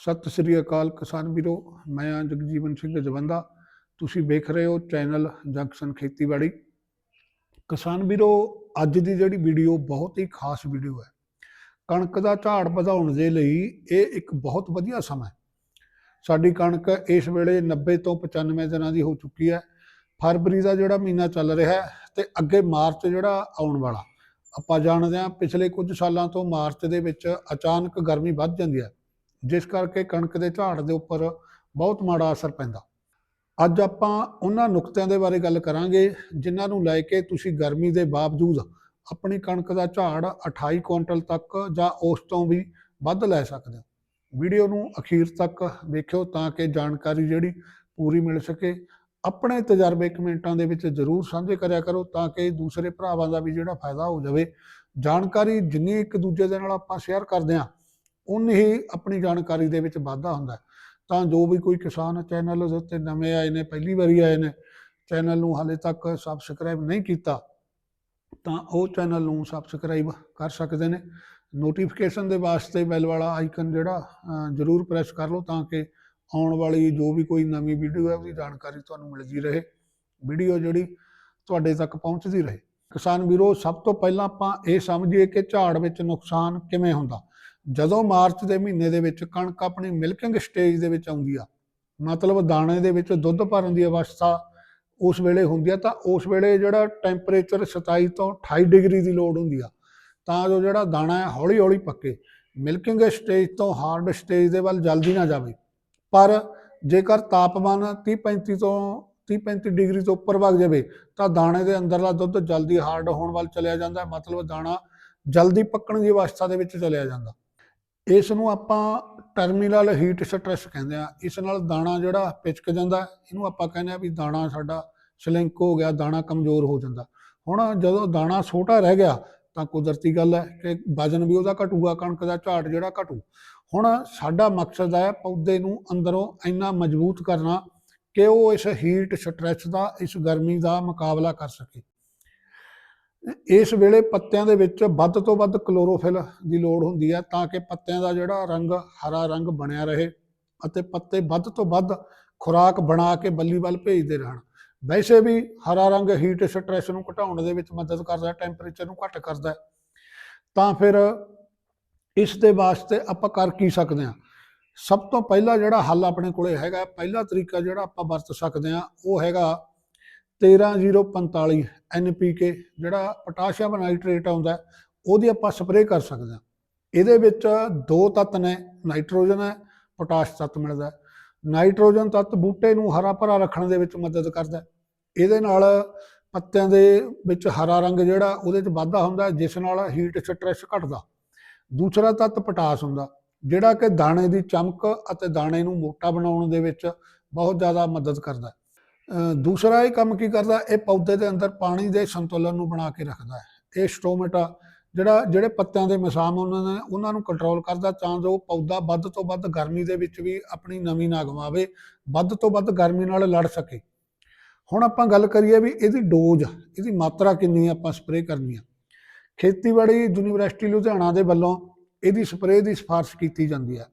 ਸਤਿ ਸ੍ਰੀ ਅਕਾਲ ਕਿਸਾਨ ਵੀਰੋ, ਮੈਂ ਹਾਂ ਜਗਜੀਵਨ ਸਿੰਘ ਜਵੰਦਾ। ਤੁਸੀਂ ਵੇਖ ਰਹੇ ਹੋ ਚੈਨਲ ਜੰਕਸ਼ਨ ਖੇਤੀਬਾੜੀ। ਕਿਸਾਨ ਵੀਰੋ, ਅੱਜ ਦੀ ਜਿਹੜੀ ਵੀਡੀਓ ਬਹੁਤ ਹੀ ਖਾਸ ਵੀਡੀਓ ਹੈ। ਕਣਕ ਦਾ ਝਾੜ ਵਧਾਉਣ ਦੇ ਲਈ ਇਹ ਇੱਕ ਬਹੁਤ ਵਧੀਆ ਸਮਾਂ ਸਾਡੀ ਕਣਕ ਇਸ ਵੇਲੇ 90 ਤੋਂ 95 ਦਿਨਾਂ ਦੀ ਹੋ ਚੁੱਕੀ ਹੈ। ਫਰਵਰੀ ਦਾ ਜਿਹੜਾ ਮਹੀਨਾ ਚੱਲ ਰਿਹਾ ਹੈ ਤੇ ਅੱਗੇ ਮਾਰਚ ਜਿਹੜਾ ਆਉਣ ਵਾਲਾ। ਆਪਾਂ ਜਾਣਦੇ ਹਾਂ ਪਿਛਲੇ ਕੁਝ ਸਾਲਾਂ ਤੋਂ ਮਾਰਚ ਦੇ ਵਿੱਚ ਅਚਾਨਕ ਗਰਮੀ ਵੱਧ ਜਾਂਦੀ ਹੈ। ਜਿਸ ਕਰਕੇ ਕਣਕ ਦੇ ਝਾੜ ਦੇ ਉੱਪਰ ਬਹੁਤ ਮਾੜਾ ਅਸਰ ਪੈਂਦਾ। ਅੱਜ ਆਪਾਂ ਉਹਨਾਂ ਨੁਕਤਿਆਂ ਦੇ ਬਾਰੇ ਗੱਲ ਕਰਾਂਗੇ, ਜਿਨ੍ਹਾਂ ਨੂੰ ਲੈ ਕੇ ਤੁਸੀਂ ਗਰਮੀ ਦੇ ਬਾਵਜੂਦ ਆਪਣੀ ਕਣਕ ਦਾ ਝਾੜ 28 ਕੁਇੰਟਲ ਤੱਕ ਜਾਂ ਉਸ ਤੋਂ ਵੀ ਵੱਧ ਲੈ ਸਕਦੇ ਹੋ। ਵੀਡੀਓ ਨੂੰ ਅਖੀਰ ਤੱਕ ਵੇਖਿਓ ਤਾਂ ਕਿ ਜਾਣਕਾਰੀ ਜਿਹੜੀ ਪੂਰੀ ਮਿਲ ਸਕੇ। ਆਪਣੇ ਤਜਰਬੇ ਕਮੈਂਟਾਂ ਦੇ ਵਿੱਚ ਜ਼ਰੂਰ ਸਾਂਝੇ ਕਰਿਆ ਕਰੋ ਤਾਂ ਕਿ ਦੂਸਰੇ ਭਰਾਵਾਂ ਦਾ ਵੀ ਜਿਹੜਾ ਫਾਇਦਾ ਹੋ ਜਾਵੇ। ਜਾਣਕਾਰੀ ਜਿੰਨੀ ਇੱਕ ਦੂਜੇ ਦੇ ਨਾਲ ਆਪਾਂ ਸ਼ੇਅਰ ਕਰਦੇ ਹਾਂ ਉਨੀ ਹੀ ਆਪਣੀ ਜਾਣਕਾਰੀ ਦੇ ਵਿੱਚ ਵਾਧਾ ਹੁੰਦਾ ਤਾਂ ਜੋ ਵੀ ਕੋਈ ਕਿਸਾਨ ਚੈਨਲ ਦੇ ਉੱਤੇ ਨਵੇਂ ਆਏ ਨੇ, ਪਹਿਲੀ ਵਾਰੀ ਆਏ ਨੇ, ਚੈਨਲ ਨੂੰ ਹਾਲੇ ਤੱਕ ਸਬਸਕ੍ਰਾਈਬ ਨਹੀਂ ਕੀਤਾ, ਤਾਂ ਉਹ ਚੈਨਲ ਨੂੰ ਸਬਸਕ੍ਰਾਈਬ ਕਰ ਸਕਦੇ ਨੇ। ਨੋਟੀਫਿਕੇਸ਼ਨ ਦੇ ਵਾਸਤੇ ਬੈਲ ਵਾਲਾ ਆਈਕਨ ਜਿਹੜਾ ਜ਼ਰੂਰ ਪ੍ਰੈਸ ਕਰ ਲਓ ਤਾਂ ਕਿ ਆਉਣ ਵਾਲੀ ਜੋ ਵੀ ਕੋਈ ਨਵੀਂ ਵੀਡੀਓ ਹੈ, ਉਹਦੀ ਜਾਣਕਾਰੀ ਤੁਹਾਨੂੰ ਮਿਲਦੀ ਰਹੇ। ਵੀਡੀਓ ਜਿਹੜੀ ਤੁਹਾਡੇ ਤੱਕ ਪਹੁੰਚਦੀ ਰਹੇ। ਕਿਸਾਨ ਵੀਰੋ, ਸਭ ਤੋਂ ਪਹਿਲਾਂ ਆਪਾਂ ਇਹ ਸਮਝੀਏ ਕਿ ਝਾੜ ਵਿੱਚ ਨੁਕਸਾਨ ਕਿਵੇਂ ਹੁੰਦਾ। ਜਦੋਂ ਮਾਰਚ ਦੇ ਮਹੀਨੇ ਦੇ ਵਿੱਚ ਕਣਕ ਆਪਣੀ ਮਿਲਕਿੰਗ ਸਟੇਜ ਦੇ ਵਿੱਚ ਆਉਂਦੀ ਆ, ਮਤਲਬ ਦਾਣੇ ਦੇ ਵਿੱਚ ਦੁੱਧ ਭਰਨ ਦੀ ਅਵਸਥਾ ਉਸ ਵੇਲੇ ਹੁੰਦੀ ਆ, ਤਾਂ ਉਸ ਵੇਲੇ ਜਿਹੜਾ ਟੈਂਪਰੇਚਰ 27 ਤੋਂ 28 ਡਿਗਰੀ ਦੀ ਲੋੜ ਹੁੰਦੀ ਆ। ਤਾਂ ਜੋ ਜਿਹੜਾ ਦਾਣਾ ਹੈ ਹੌਲੀ ਹੌਲੀ ਪੱਕੇ, ਮਿਲਕਿੰਗ ਸਟੇਜ ਤੋਂ ਹਾਰਡ ਸਟੇਜ ਦੇ ਵੱਲ ਜਲਦੀ ਨਾ ਜਾਵੇ। ਪਰ ਜੇਕਰ ਤਾਪਮਾਨ 30 35 ਤੋਂ 30 35 ਡਿਗਰੀ ਤੋਂ ਉੱਪਰ ਵਗ ਜਾਵੇ, ਤਾਂ ਦਾਣੇ ਦੇ ਅੰਦਰਲਾ ਦੁੱਧ ਜਲਦੀ ਹਾਰਡ ਹੋਣ ਵੱਲ ਚਲਿਆ ਜਾਂਦਾ, ਮਤਲਬ ਦਾਣਾ ਜਲਦੀ ਪੱਕਣ ਦੀ ਅਵਸਥਾ ਦੇ ਵਿੱਚ ਚਲਿਆ ਜਾਂਦਾ। ਇਸ ਨੂੰ ਆਪਾਂ ਟਰਮੀਨਲ ਹੀਟ ਸਟ੍ਰੈਸ ਕਹਿੰਦੇ ਆ। ਇਸ ਨਾਲ ਦਾਣਾ ਜਿਹੜਾ ਪਿਚਕ ਜਾਂਦਾ, ਇਹਨੂੰ ਆਪਾਂ ਕਹਿੰਦੇ ਆ ਵੀ ਦਾਣਾ ਸਾਡਾ ਸਲਿੰਕ ਹੋ ਗਿਆ, ਦਾਣਾ ਕਮਜ਼ੋਰ ਹੋ ਜਾਂਦਾ। ਹੁਣ ਜਦੋਂ ਦਾਣਾ ਛੋਟਾ ਰਹਿ ਗਿਆ, ਤਾਂ ਕੁਦਰਤੀ ਗੱਲ ਹੈ ਕਿ ਵਜਨ ਵੀ ਉਹਦਾ ਘਟੂਗਾ, ਕਣਕ ਦਾ ਝਾੜ ਜਿਹੜਾ ਘਟੂ। ਹੁਣ ਸਾਡਾ ਮਕਸਦ ਹੈ ਪੌਦੇ ਨੂੰ ਅੰਦਰੋਂ ਇੰਨਾ ਮਜ਼ਬੂਤ ਕਰਨਾ ਕਿ ਉਹ ਇਸ ਹੀਟ ਸਟ੍ਰੈਸ ਦਾ, ਇਸ ਗਰਮੀ ਦਾ ਮੁਕਾਬਲਾ ਕਰ ਸਕੇ। ਇਸ ਵੇਲੇ ਪੱਤਿਆਂ ਦੇ ਵਿੱਚ ਵੱਧ ਤੋਂ ਵੱਧ ਕਲੋਰੋਫਿਲ ਦੀ ਲੋੜ ਹੁੰਦੀ ਹੈ ਤਾਂ ਕਿ ਪੱਤਿਆਂ ਦਾ ਜਿਹੜਾ ਰੰਗ ਹਰਾ ਰੰਗ ਬਣਿਆ ਰਹੇ ਅਤੇ ਪੱਤੇ ਵੱਧ ਤੋਂ ਵੱਧ ਖੁਰਾਕ ਬਣਾ ਕੇ ਬੱਲੀ ਵੱਲ ਭੇਜਦੇ ਰਹਿਣ। ਵੈਸੇ ਵੀ ਹਰਾ ਰੰਗ ਹੀਟ ਸਟ੍ਰੈਸ ਨੂੰ ਘਟਾਉਣ ਦੇ ਵਿੱਚ ਮਦਦ ਕਰਦਾ ਟੈਂਪਰੇਚਰ ਨੂੰ ਘੱਟ ਕਰਦਾ ਤਾਂ ਫਿਰ ਇਸ ਦੇ ਵਾਸਤੇ ਆਪਾਂ ਕਰ ਕੀ ਸਕਦੇ ਹਾਂ? ਸਭ ਤੋਂ ਪਹਿਲਾ ਜਿਹੜਾ ਹੱਲ ਆਪਣੇ ਕੋਲੇ ਹੈਗਾ, ਪਹਿਲਾ ਤਰੀਕਾ ਜਿਹੜਾ ਆਪਾਂ ਵਰਤ ਸਕਦੇ ਹਾਂ, ਉਹ ਹੈਗਾ 13045 NPK ਜਿਹੜਾ ਪੋਟਾਸ਼ੀਅਮ ਨਾਈਟ੍ਰੇਟ ਆਉਂਦਾ, ਉਹਦੀ ਆਪਾਂ ਸਪਰੇਅ ਕਰ ਸਕਦੇ ਹਾਂ। ਇਹਦੇ ਵਿੱਚ ਦੋ ਤੱਤ ਨੇ, ਨਾਈਟ੍ਰੋਜਨ ਹੈ, ਪੋਟਾਸ਼ ਤੱਤ ਮਿਲਦਾ ਨਾਈਟ੍ਰੋਜਨ ਤੱਤ ਬੂਟੇ ਨੂੰ ਹਰਾ ਭਰਾ ਰੱਖਣ ਦੇ ਵਿੱਚ ਮਦਦ ਕਰਦਾ ਇਹਦੇ ਨਾਲ ਪੱਤਿਆਂ ਦੇ ਵਿੱਚ ਹਰਾ ਰੰਗ ਜਿਹੜਾ, ਉਹਦੇ 'ਚ ਵਾਧਾ ਹੁੰਦਾ ਜਿਸ ਨਾਲ ਹੀਟ ਸਟ੍ਰੈਸ ਘਟਦਾ। ਦੂਸਰਾ ਤੱਤ ਪੋਟਾਸ਼ ਹੁੰਦਾ, ਜਿਹੜਾ ਕਿ ਦਾਣੇ ਦੀ ਚਮਕ ਅਤੇ ਦਾਣੇ ਨੂੰ ਮੋਟਾ ਬਣਾਉਣ ਦੇ ਵਿੱਚ ਬਹੁਤ ਜ਼ਿਆਦਾ ਮਦਦ ਕਰਦਾ ਦੂਸਰਾ ਇਹ ਕੰਮ ਕੀ ਕਰਦਾ, ਇਹ ਪੌਦੇ ਦੇ ਅੰਦਰ ਪਾਣੀ ਦੇ ਸੰਤੁਲਨ ਨੂੰ ਬਣਾ ਕੇ ਰੱਖਦਾ ਹੈ। ਇਹ ਸਟੋਮੇਟਾ ਜਿਹੜਾ, ਜਿਹੜੇ ਪੱਤਿਆਂ ਦੇ ਮਿਸਾਮ ਉਹਨਾਂ ਨੇ, ਉਹਨਾਂ ਨੂੰ ਕੰਟਰੋਲ ਕਰਦਾ, ਤਾਂ ਜੋ ਪੌਦਾ ਵੱਧ ਤੋਂ ਵੱਧ ਗਰਮੀ ਦੇ ਵਿੱਚ ਵੀ ਆਪਣੀ ਨਵੀਂ ਨਾ ਗਵਾਵੇ ਵੱਧ ਤੋਂ ਵੱਧ ਗਰਮੀ ਨਾਲ ਲੜ ਸਕੇ। ਹੁਣ ਆਪਾਂ ਗੱਲ ਕਰੀਏ ਵੀ ਇਹਦੀ ਡੋਜ਼ ਇਹਦੀ ਮਾਤਰਾ ਕਿੰਨੀ ਆਪਾਂ ਸਪਰੇਅ ਕਰਨੀ ਆ। ਖੇਤੀਬਾੜੀ ਯੂਨੀਵਰਸਿਟੀ ਲੁਧਿਆਣਾ ਦੇ ਵੱਲੋਂ ਇਹਦੀ ਸਪਰੇਅ ਦੀ ਸਿਫਾਰਿਸ਼ ਕੀਤੀ ਜਾਂਦੀ ਹੈ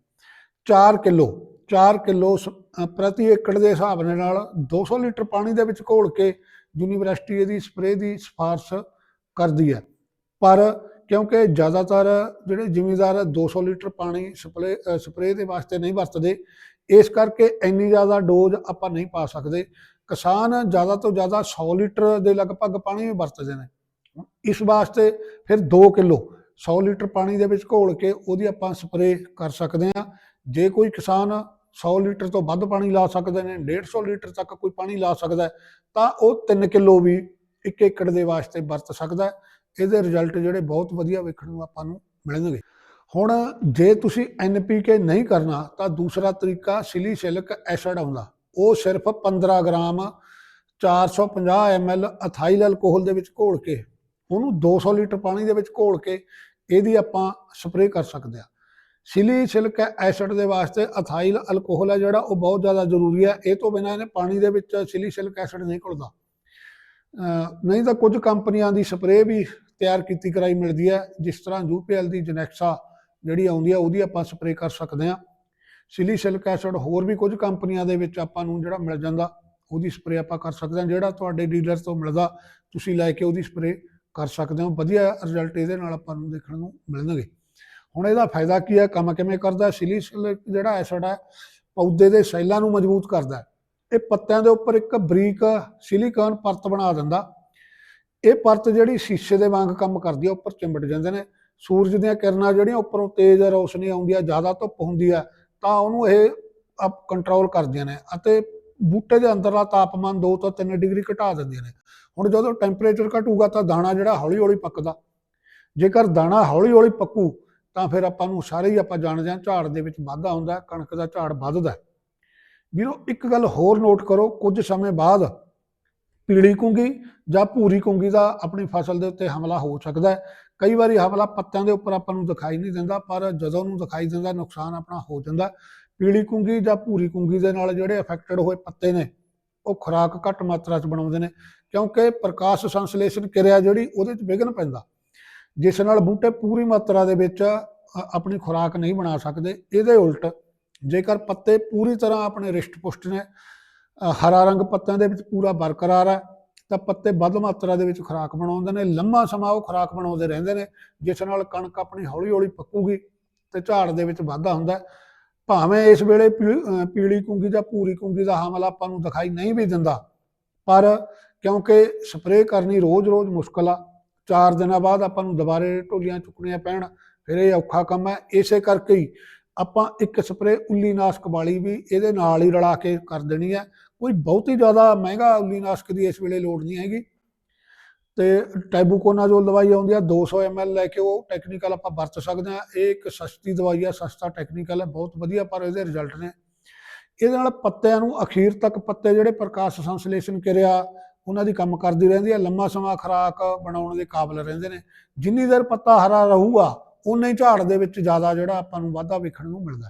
4 ਕਿਲੋ 4 ਕਿਲੋ ਸ- ਪ੍ਰਤੀ ਏਕੜ ਦੇ ਹਿਸਾਬ ਦੇ ਨਾਲ 200 ਲੀਟਰ ਪਾਣੀ ਦੇ ਵਿੱਚ ਘੋਲ ਕੇ ਯੂਨੀਵਰਸਿਟੀ ਇਹਦੀ ਸਪਰੇਅ ਦੀ ਸਿਫਾਰਸ਼ ਕਰਦੀ ਹੈ। ਪਰ ਕਿਉਂਕਿ ਜ਼ਿਆਦਾਤਰ ਜਿਹੜੇ ਜ਼ਿਮੀਂਦਾਰ 200 ਲੀਟਰ ਪਾਣੀ ਸਪਰੇਅ ਸਪਰੇਅ ਦੇ ਵਾਸਤੇ ਨਹੀਂ ਵਰਤਦੇ, ਇਸ ਕਰਕੇ ਇੰਨੀ ਜ਼ਿਆਦਾ ਡੋਜ਼ ਆਪਾਂ ਨਹੀਂ ਪਾ ਸਕਦੇ। ਕਿਸਾਨ ਜ਼ਿਆਦਾ ਤੋਂ ਜ਼ਿਆਦਾ 100 ਲੀਟਰ ਦੇ ਲਗਭਗ ਪਾਣੀ ਵੀ ਵਰਤਦੇ ਨੇ। ਇਸ ਵਾਸਤੇ ਫਿਰ 2 ਕਿਲੋ 100 ਲੀਟਰ ਪਾਣੀ ਦੇ ਵਿੱਚ ਘੋਲ ਕੇ ਉਹਦੀ ਆਪਾਂ ਸਪਰੇਅ ਕਰ ਸਕਦੇ ਹਾਂ। ਜੇ ਕੋਈ ਕਿਸਾਨ 100 ਲੀਟਰ ਤੋਂ ਵੱਧ ਪਾਣੀ ਲਾ ਸਕਦੇ ਨੇ 150 ਲੀਟਰ ਤੱਕ ਕੋਈ ਪਾਣੀ ਲਾ ਸਕਦਾ ਤਾਂ ਉਹ 3 ਕਿਲੋ ਵੀ 1 ਏਕੜ ਦੇ ਵਾਸਤੇ ਵਰਤ ਸਕਦਾ ਇਹਦੇ ਰਿਜ਼ਲਟ ਜਿਹੜੇ ਬਹੁਤ ਵਧੀਆ ਵੇਖਣ ਨੂੰ ਆਪਾਂ ਨੂੰ ਮਿਲਣਗੇ। ਹੁਣ ਜੇ ਤੁਸੀਂ NPK ਨਹੀਂ ਕਰਨਾ, ਤਾਂ ਦੂਸਰਾ ਤਰੀਕਾ ਸਿਲੀਸਿਲਿਕ ਐਸਿਡ ਆਉਂਦਾ। ਉਹ ਸਿਰਫ 15 ਗ੍ਰਾਮ 450 ml ਅਥਾਈਲ ਅਲਕੋਹਲ ਦੇ ਵਿੱਚ ਘੋਲ ਕੇ, ਉਹਨੂੰ 200 ਲੀਟਰ ਪਾਣੀ ਦੇ ਵਿੱਚ ਘੋਲ ਕੇ, ਇਹਦੀ ਆਪਾਂ ਸਪਰੇਅ ਕਰ ਸਕਦੇ ਆ ਸਿਲੀ ਸਿਲਕ ਐਸਿਡ ਦੇ ਵਾਸਤੇ ਅਥਾਈਲ ਅਲਕੋਹਲ ਹੈ ਜਿਹੜਾ, ਉਹ ਬਹੁਤ ਜ਼ਿਆਦਾ ਜ਼ਰੂਰੀ ਹੈ। ਇਹ ਤੋਂ ਬਿਨਾਂ ਇਹਨੇ ਪਾਣੀ ਦੇ ਵਿੱਚ ਸਿਲੀ ਸਿਲਕ ਐਸਿਡ ਨਹੀਂ ਘੁਲਦਾ। ਨਹੀਂ ਤਾਂ ਕੁਝ ਕੰਪਨੀਆਂ ਦੀ ਸਪਰੇਅ ਵੀ ਤਿਆਰ ਕੀਤੀ ਕਰਾਈ ਮਿਲਦੀ ਹੈ, ਜਿਸ ਤਰ੍ਹਾਂ ਯੂਪੀਐਲ ਦੀ ਜਨੈਕਸਾ ਜਿਹੜੀ ਆਉਂਦੀ ਹੈ, ਉਹਦੀ ਆਪਾਂ ਸਪਰੇਅ ਕਰ ਸਕਦੇ ਹਾਂ। ਸਿਲੀ ਸਿਲਕ ਐਸਿਡ ਹੋਰ ਵੀ ਕੁਝ ਕੰਪਨੀਆਂ ਦੇ ਵਿੱਚ ਆਪਾਂ ਨੂੰ ਜਿਹੜਾ ਮਿਲ ਜਾਂਦਾ, ਉਹਦੀ ਸਪਰੇਅ ਆਪਾਂ ਕਰ ਸਕਦੇ ਹਾਂ, ਜਿਹੜਾ ਤੁਹਾਡੇ ਡੀਲਰ ਤੋਂ ਮਿਲਦਾ, ਤੁਸੀਂ ਲੈ ਕੇ ਉਹਦੀ ਸਪਰੇਅ ਕਰ ਸਕਦੇ ਹੋ। ਵਧੀਆ ਰਿਜ਼ਲਟ ਇਹਦੇ ਨਾਲ ਆਪਾਂ ਨੂੰ ਦੇਖਣ ਨੂੰ ਮਿਲਣਗੇ। ਹੁਣ ਇਹਦਾ ਫਾਇਦਾ ਕੀ ਹੈ? ਕੰਮ ਕਿਵੇਂ ਕਰਦਾ ਸਿਲੀਸਿਲਿਕ ਜਿਹੜਾ ਐਸਿਡ ਹੈ ਪੌਦੇ ਦੇ ਸੈੱਲਾਂ ਨੂੰ ਮਜ਼ਬੂਤ ਕਰਦਾ ਇਹ ਪੱਤਿਆਂ ਦੇ ਉੱਪਰ ਇੱਕ ਬਰੀਕ ਸਿਲੀਕਾਨ ਪਰਤ ਬਣਾ ਦਿੰਦਾ। ਇਹ ਪਰਤ ਜਿਹੜੀ ਸ਼ੀਸ਼ੇ ਦੇ ਵਾਂਗ ਕੰਮ ਕਰਦੀ ਹੈ, ਉੱਪਰ ਚਿੰਬੜ ਜਾਂਦੇ ਨੇ। ਸੂਰਜ ਦੀਆਂ ਕਿਰਨਾਂ ਜਿਹੜੀਆਂ ਉੱਪਰੋਂ ਤੇਜ਼ ਰੌਸ਼ਨੀ ਆਉਂਦੀ ਆ ਜ਼ਿਆਦਾ ਧੁੱਪ ਹੁੰਦੀ ਆ ਤਾਂ ਉਹਨੂੰ ਇਹ ਅਪ ਕੰਟਰੋਲ ਕਰਦੀਆਂ ਨੇ ਅਤੇ ਬੂਟੇ ਦੇ ਅੰਦਰਲਾ ਤਾਪਮਾਨ 2 ਤੋਂ 3 ਡਿਗਰੀ ਘਟਾ ਦਿੰਦੀਆਂ ਨੇ। ਹੁਣ ਜਦੋਂ ਟੈਂਪਰੇਚਰ ਘਟੂਗਾ ਤਾਂ ਦਾਣਾ ਜਿਹੜਾ ਹੌਲੀ ਹੌਲੀ ਪੱਕਦਾ। ਜੇਕਰ ਦਾਣਾ ਹੌਲੀ ਹੌਲੀ ਪੱਕੂ ਤਾਂ ਫਿਰ ਆਪਾਂ ਨੂੰ ਸਾਰੇ ਹੀ ਆਪਾਂ ਜਾਣਦੇ ਹਾਂ ਝਾੜ ਦੇ ਵਿੱਚ ਵਾਧਾ ਹੁੰਦਾ ਕਣਕ ਦਾ ਝਾੜ ਵੱਧਦਾ ਵੀਰੋ, ਇੱਕ ਗੱਲ ਹੋਰ ਨੋਟ ਕਰੋ, ਕੁਝ ਸਮੇਂ ਬਾਅਦ ਪੀਲੀ ਕੁੰਗੀ ਜਾਂ ਭੂਰੀ ਕੁੰਗੀ ਦਾ ਆਪਣੀ ਫਸਲ ਦੇ ਉੱਤੇ ਹਮਲਾ ਹੋ ਸਕਦਾ ਹੈ। ਕਈ ਵਾਰੀ ਹਮਲਾ ਪੱਤਿਆਂ ਦੇ ਉੱਪਰ ਆਪਾਂ ਨੂੰ ਦਿਖਾਈ ਨਹੀਂ ਦਿੰਦਾ, ਪਰ ਜਦੋਂ ਨੂੰ ਦਿਖਾਈ ਦਿੰਦਾ, ਨੁਕਸਾਨ ਆਪਣਾ ਹੋ ਜਾਂਦਾ ਪੀਲੀ ਕੁੰਗੀ ਜਾਂ ਭੂਰੀ ਕੁੰਗੀ ਦੇ ਨਾਲ ਜਿਹੜੇ ਅਫੈਕਟਡ ਹੋਏ ਪੱਤੇ ਨੇ, ਉਹ ਖੁਰਾਕ ਘੱਟ ਮਾਤਰਾ 'ਚ ਬਣਾਉਂਦੇ ਨੇ, ਕਿਉਂਕਿ ਪ੍ਰਕਾਸ਼ ਸੰਸਲੇਸ਼ਨ ਕਿਰਿਆ ਜਿਹੜੀ ਉਹਦੇ 'ਚ ਵਿਘਨ ਪੈਂਦਾ। ਜਿਸ ਨਾਲ ਬੂਟੇ ਪੂਰੀ ਮਾਤਰਾ ਦੇ ਵਿੱਚ ਆਪਣੀ ਖੁਰਾਕ ਨਹੀਂ ਬਣਾ ਸਕਦੇ, ਇਹਦੇ ਉਲਟ ਜੇਕਰ ਪੱਤੇ ਪੂਰੀ ਤਰ੍ਹਾਂ ਆਪਣੇ ਰਿਸ਼ਟ ਪੁਸ਼ਟ ਨੇ ਹਰਾ ਰੰਗ ਪੱਤਿਆਂ ਦੇ ਵਿੱਚ ਪੂਰਾ ਬਰਕਰਾਰ ਹੈ, ਤਾਂ ਪੱਤੇ ਵੱਧ ਮਾਤਰਾ ਦੇ ਵਿੱਚ ਖੁਰਾਕ ਬਣਾਉਂਦੇ ਨੇ, ਲੰਮਾ ਸਮਾਂ ਉਹ ਖੁਰਾਕ ਬਣਾਉਂਦੇ ਰਹਿੰਦੇ ਨੇ, ਜਿਸ ਨਾਲ ਕਣਕ ਆਪਣੀ ਹੌਲੀ ਹੌਲੀ ਪੱਕੂਗੀ ਤੇ ਝਾੜ ਦੇ ਵਿੱਚ ਵਾਧਾ ਹੁੰਦਾ ਭਾਵੇਂ ਇਸ ਵੇਲੇ ਪੀ- ਪੀਲੀ ਕੁੰਗੀ ਜਾਂ ਪੂਰੀ ਕੁੰਗੀ ਦਾ ਹਮਲਾ ਆਪਾਂ ਨੂੰ ਦਿਖਾਈ ਨਹੀਂ ਵੀ ਦਿੰਦਾ, ਪਰ ਕਿਉਂਕਿ ਸਪਰੇਅ ਕਰਨੀ ਰੋਜ਼-ਰੋਜ਼ ਮੁਸ਼ਕਲ ਆ ਚਾਰ ਦਿਨਾਂ ਬਾਅਦ ਆਪਾਂ ਨੂੰ ਦੁਬਾਰੇ ਢੋਲੀਆਂ ਚੁੱਕਣੀਆਂ ਪੈਣ, ਫਿਰ ਇਹ ਔਖਾ ਕੰਮ ਹੈ। ਇਸੇ ਕਰਕੇ ਹੀ ਆਪਾਂ ਇੱਕ ਸਪਰੇਅ ਉੱਲੀਨਾਸ਼ਕ ਵਾਲੀ ਵੀ ਇਹਦੇ ਨਾਲ ਹੀ ਰਲਾ ਕੇ ਕਰ ਦੇਣੀ ਹੈ। ਕੋਈ ਬਹੁਤੀ ਜ਼ਿਆਦਾ ਮਹਿੰਗਾ ਉੱਲੀ ਨਾਸਕ ਦੀ ਇਸ ਵੇਲੇ ਲੋੜ ਨਹੀਂ ਹੈਗੀ। ਤੇ ਟੈਬੂਕੋਨਾਜ਼ੋਲ ਦਵਾਈ ਆਉਂਦੀ ਆ 200 ml ਲੈ ਕੇ ਉਹ ਟੈਕਨੀਕਲ ਆਪਾਂ ਵਰਤ ਸਕਦੇ ਆ ਇਹ ਇੱਕ ਸਸਤੀ ਦਵਾਈ ਆ, ਸਸਤਾ ਟੈਕਨੀਕਲ ਹੈ, ਬਹੁਤ ਵਧੀਆ ਪਰ ਇਹਦੇ ਰਿਜ਼ਲਟ ਨੇ। ਇਹਦੇ ਨਾਲ ਪੱਤਿਆਂ ਨੂੰ ਅਖੀਰ ਤੱਕ ਪੱਤੇ ਜਿਹੜੇ ਪ੍ਰਕਾਸ਼ ਸੰਸਲੇਸ਼ਨ ਕਿਰਿਆ ਉਹਨਾਂ ਦੀ ਕੰਮ ਕਰਦੀ ਰਹਿੰਦੀ ਹੈ, ਲੰਮਾ ਸਮਾਂ ਖੁਰਾਕ ਬਣਾਉਣ ਦੇ ਕਾਬਲ ਰਹਿੰਦੇ ਨੇ। ਜਿੰਨੀ ਦੇਰ ਪੱਤਾ ਹਰਾ ਰਹੂਗਾ ਉਨਾ ਝਾੜ ਦੇ ਵਿੱਚ ਜ਼ਿਆਦਾ ਜਿਹੜਾ ਆਪਾਂ ਨੂੰ ਵਾਧਾ ਵੇਖਣ ਨੂੰ ਮਿਲਦਾ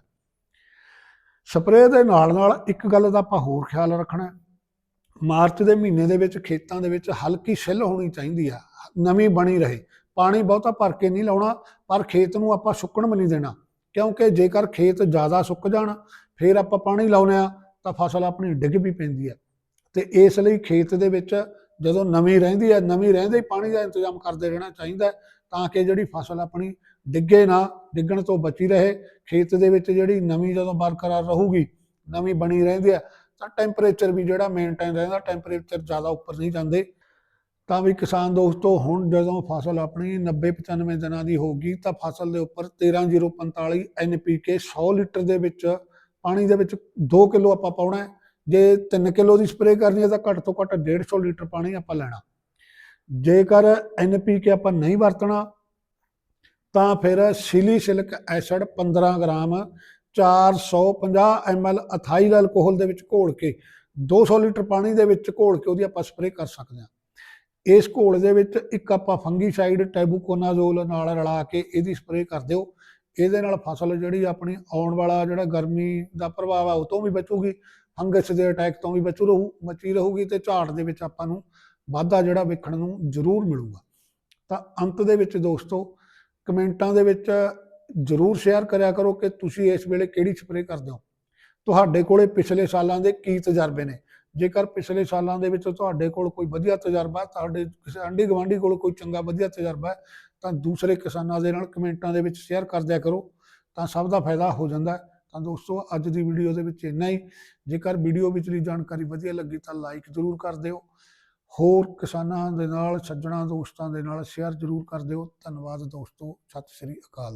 ਸਪਰੇਅ ਦੇ ਨਾਲ ਨਾਲ ਇੱਕ ਗੱਲ ਦਾ ਆਪਾਂ ਹੋਰ ਖਿਆਲ ਰੱਖਣਾ ਮਾਰਚ ਦੇ ਮਹੀਨੇ ਦੇ ਵਿੱਚ ਖੇਤਾਂ ਦੇ ਵਿੱਚ ਹਲਕੀ ਛਿੱਲ ਹੋਣੀ ਚਾਹੀਦੀ ਆ ਨਵੀਂ ਬਣੀ ਰਹੇ। ਪਾਣੀ ਬਹੁਤਾ ਭਰ ਕੇ ਨਹੀਂ ਲਾਉਣਾ, ਪਰ ਖੇਤ ਨੂੰ ਆਪਾਂ ਸੁੱਕਣ ਵੀ ਨਹੀਂ ਦੇਣਾ। ਕਿਉਂਕਿ ਜੇਕਰ ਖੇਤ ਜ਼ਿਆਦਾ ਸੁੱਕ ਜਾਣ, ਫਿਰ ਆਪਾਂ ਪਾਣੀ ਲਾਉਨੇ ਆ ਤਾਂ ਫਸਲ ਆਪਣੀ ਡਿੱਗ ਵੀ ਪੈਂਦੀ ਆ ਤੇ ਇਸ ਲਈ ਖੇਤ ਦੇ ਵਿੱਚ ਜਦੋਂ ਨਵੀਂ ਰਹਿੰਦੀ ਹੈ, ਨਵੀਂ ਰਹਿੰਦੇ ਹੀ ਪਾਣੀ ਦਾ ਇੰਤਜ਼ਾਮ ਕਰਦੇ ਰਹਿਣਾ ਚਾਹੀਦਾ ਤਾਂ ਕਿ ਜਿਹੜੀ ਫਸਲ ਆਪਣੀ ਡਿੱਗੇ ਨਾ, ਡਿੱਗਣ ਤੋਂ ਬਚੀ ਰਹੇ। ਖੇਤ ਦੇ ਵਿੱਚ ਜਿਹੜੀ ਨਵੀਂ ਜਦੋਂ ਬਰਕਰਾਰ ਰਹੂਗੀ, ਨਵੀਂ ਬਣੀ ਰਹਿੰਦੀ ਹੈ, ਤਾਂ ਟੈਂਪਰੇਚਰ ਵੀ ਜਿਹੜਾ ਮੇਨਟੇਨ ਰਹਿੰਦਾ ਟੈਂਪਰੇਚਰ ਜ਼ਿਆਦਾ ਉੱਪਰ ਨਹੀਂ ਜਾਂਦੇ। ਤਾਂ ਵੀ ਕਿਸਾਨ ਦੋਸਤੋ, ਹੁਣ ਜਦੋਂ ਫਸਲ ਆਪਣੀ 90 95 ਦਿਨਾਂ ਦੀ ਹੋਊਗੀ, ਤਾਂ ਫਸਲ ਦੇ ਉੱਪਰ 13045 NPK 100 ਲੀਟਰ ਦੇ ਵਿੱਚ ਪਾਣੀ ਦੇ ਵਿੱਚ 2 ਕਿਲੋ ਆਪਾਂ ਪਾਉਣਾ ਹੈ। ਜੇ 3 ਕਿਲੋ ਦੀ ਸਪਰੇਅ ਕਰਨੀ ਹੈ ਤਾਂ ਘੱਟ ਤੋਂ ਘੱਟ 150 ਲੀਟਰ ਪਾਣੀ ਆਪਾਂ ਲੈਣਾ। ਜੇਕਰ NPK ਆਪਾਂ ਨਹੀਂ ਵਰਤਣਾ, ਤਾਂ ਫਿਰ salicylic acid 15 gram 450 ml ethyl alcohol ਦੇ ਵਿੱਚ ਘੋਲ ਕੇ 200 ਲੀਟਰ ਪਾਣੀ ਦੇ ਵਿੱਚ ਘੋਲ ਕੇ ਉਹਦੀ ਆਪਾਂ ਸਪਰੇਅ ਕਰ ਸਕਦੇ ਹਾਂ। ਇਸ ਘੋਲ ਦੇ ਵਿੱਚ ਇੱਕ ਆਪਾਂ ਫੰਗੀਸਾਈਡ ਟੈਬੂਕੋਨਾਜ਼ੋਲ ਨਾਲ ਰਲਾ ਕੇ ਇਹਦੀ ਸਪਰੇਅ ਕਰ ਦਿਓ। ਇਹਦੇ ਨਾਲ ਫਸਲ ਜਿਹੜੀ ਆਪਣੀ ਆਉਣ ਵਾਲਾ ਜਿਹੜਾ ਗਰਮੀ ਦਾ ਪ੍ਰਭਾਵ ਆ, ਉਹ ਤੋਂ ਵੀ ਬਚੂਗੀ। ਫੰਗਸ ਦੇ ਅਟੈਕ ਤੋਂ ਵੀ ਬਚੂ ਰਹੂ, ਬਚੀ ਰਹੂਗੀ ਤੇ ਝਾੜ ਦੇ ਵਿੱਚ ਆਪਾਂ ਨੂੰ ਵਾਧਾ ਜਿਹੜਾ ਵੇਖਣ ਨੂੰ ਜ਼ਰੂਰ ਮਿਲੂਗਾ। ਤਾਂ ਅੰਤ ਦੇ ਵਿੱਚ ਦੋਸਤੋ, ਕਮੈਂਟਾਂ ਦੇ ਵਿੱਚ ਜ਼ਰੂਰ ਸ਼ੇਅਰ ਕਰਿਆ ਕਰੋ ਕਿ ਤੁਸੀਂ ਇਸ ਵੇਲੇ ਕਿਹੜੀ ਸਪਰੇਅ ਕਰਦੇ ਹੋ। ਤੁਹਾਡੇ ਕੋਲੇ ਪਿਛਲੇ ਸਾਲਾਂ ਦੇ ਕੀ ਤਜਰਬੇ ਨੇ? ਜੇਕਰ ਪਿਛਲੇ ਸਾਲਾਂ ਦੇ ਵਿੱਚ ਤੁਹਾਡੇ ਕੋਲ ਕੋਈ ਵਧੀਆ ਤਜਰਬਾ, ਤੁਹਾਡੇ ਕਿਸੇ ਆਂਢੀ ਗੁਆਂਢੀ ਕੋਲ ਕੋਈ ਚੰਗਾ ਵਧੀਆ ਤਜਰਬਾ ਹੈ, ਤਾਂ ਦੂਸਰੇ ਕਿਸਾਨਾਂ ਦੇ ਨਾਲ ਕਮੈਂਟਾਂ ਦੇ ਵਿੱਚ ਸ਼ੇਅਰ ਕਰ ਦਿਆ ਕਰੋ, ਤਾਂ ਸਭ ਦਾ ਫਾਇਦਾ ਹੋ ਜਾਂਦਾ ਹੈ। ਤਾਂ ਦੋਸਤੋ ਅੱਜ ਦੀ ਵੀਡੀਓ ਦੇ ਵਿੱਚ ਇੰਨਾ ਹੀ। ਜੇਕਰ ਵੀਡੀਓ ਵਿਚਲੀ ਜਾਣਕਾਰੀ ਵਧੀਆ ਲੱਗੀ ਤਾਂ ਲਾਈਕ ਜ਼ਰੂਰ ਕਰ ਦਿਓ। ਹੋਰ ਕਿਸਾਨਾਂ ਦੇ ਨਾਲ, ਸੱਜਣਾ ਦੋਸਤਾਂ ਦੇ ਨਾਲ ਸ਼ੇਅਰ ਜ਼ਰੂਰ ਕਰ ਦਿਓ। ਧੰਨਵਾਦ ਦੋਸਤੋ। ਸਤਿ ਸ੍ਰੀ ਅਕਾਲ।